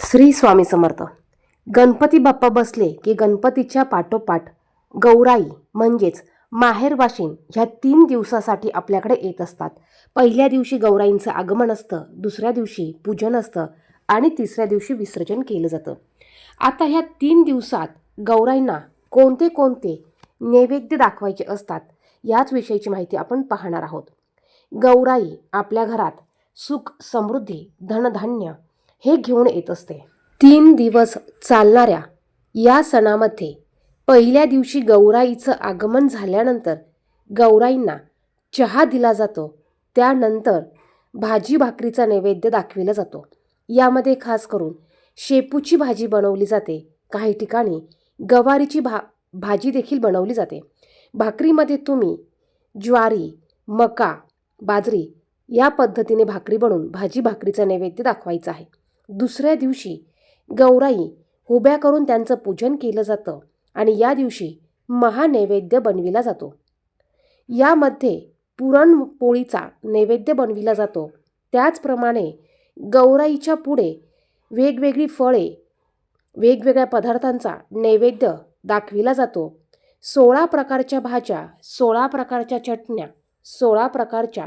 श्री स्वामी समर्थ. गणपती बाप्पा बसले की गणपतीच्या पाठोपाठ गौराई म्हणजेच माहेरवाशीन ह्या तीन दिवसासाठी आपल्याकडे येत असतात. पहिल्या दिवशी गौराईंचं आगमन असतं दुसऱ्या दिवशी पूजन असतं आणि तिसऱ्या दिवशी विसर्जन केलं जातं. आता ह्या तीन दिवसात गौराईंना कोणते कोणते नैवेद्य दाखवायचे असतात याच विषयीची माहिती आपण पाहणार आहोत. गौराई आपल्या घरात सुख समृद्धी धनधान्य हे घेऊन येत असते. तीन दिवस चालणाऱ्या या सणामध्ये पहिल्या दिवशी गौराईचं आगमन झाल्यानंतर गौराईंना चहा दिला जातो. त्यानंतर भाजी भाकरीचा नैवेद्य दाखविला जातो. यामध्ये खास करून शेपूची भाजी बनवली जाते. काही ठिकाणी गवारीची भा भाजी देखील बनवली जाते. भाकरीमध्ये तुम्ही ज्वारी मका बाजरी या पद्धतीने भाकरी बनवून भाजी भाकरीचा नैवेद्य दाखवायचा आहे. दुसऱ्या दिवशी गौराई उभ्या करून त्यांचं पूजन केलं जातं आणि या दिवशी महानैवेद्य बनविला जातो. यामध्ये पुरणपोळीचा नैवेद्य बनविला जातो. त्याचप्रमाणे गौराईच्या पुढे वेगवेगळी फळे वेगवेगळ्या पदार्थांचा नैवेद्य दाखविला जातो. सोळा प्रकारच्या भाज्या सोळा प्रकारच्या चटण्या सोळा प्रकारच्या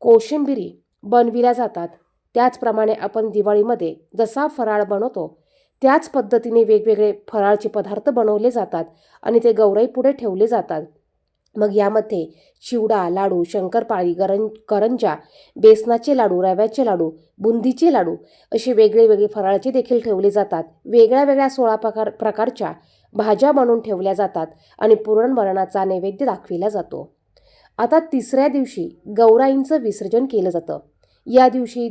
कोशिंबिरी बनविल्या जातात. त्याचप्रमाणे आपण दिवाळीमध्ये जसा फराळ बनवतो त्याच पद्धतीने वेगवेगळे फराळचे पदार्थ बनवले जातात आणि ते गौराईपुढे ठेवले जातात. मग यामध्ये चिवडा लाडू शंकरपाळी गरं करंजा बेसनाचे लाडू रव्याचे लाडू बुंदीचे लाडू असे वेगळे वेगळे फराळाचे देखील ठेवले जातात. वेगळ्या वेगळ्या सोळा प्रकार प्रकारच्या भाज्या बनवून ठेवल्या जातात आणि पुरणवरणाचा नैवेद्य दाखविला जातो. आता तिसऱ्या दिवशी गौराईंचं विसर्जन केलं जातं. या दिवशी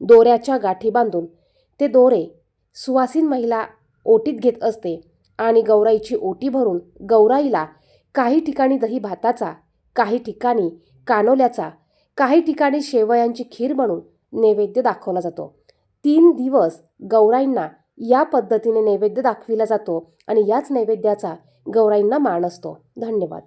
दोऱ्याच्या गाठी बांधून. ते दोरे सुवासीन महिला ओटीत घेत असते आणि गौराईची ओटी भरून गौराईला काही ठिकाणी दही भाताचा काही ठिकाणी कानोल्याचा काही ठिकाणी शेवयांची खीर बनवून नैवेद्य दाखवला जातो. तीन दिवस गौराईंना या पद्धतीने नैवेद्य दाखविला जातो आणि याच नैवेद्याचा गौराईंना मान असतो. धन्यवाद.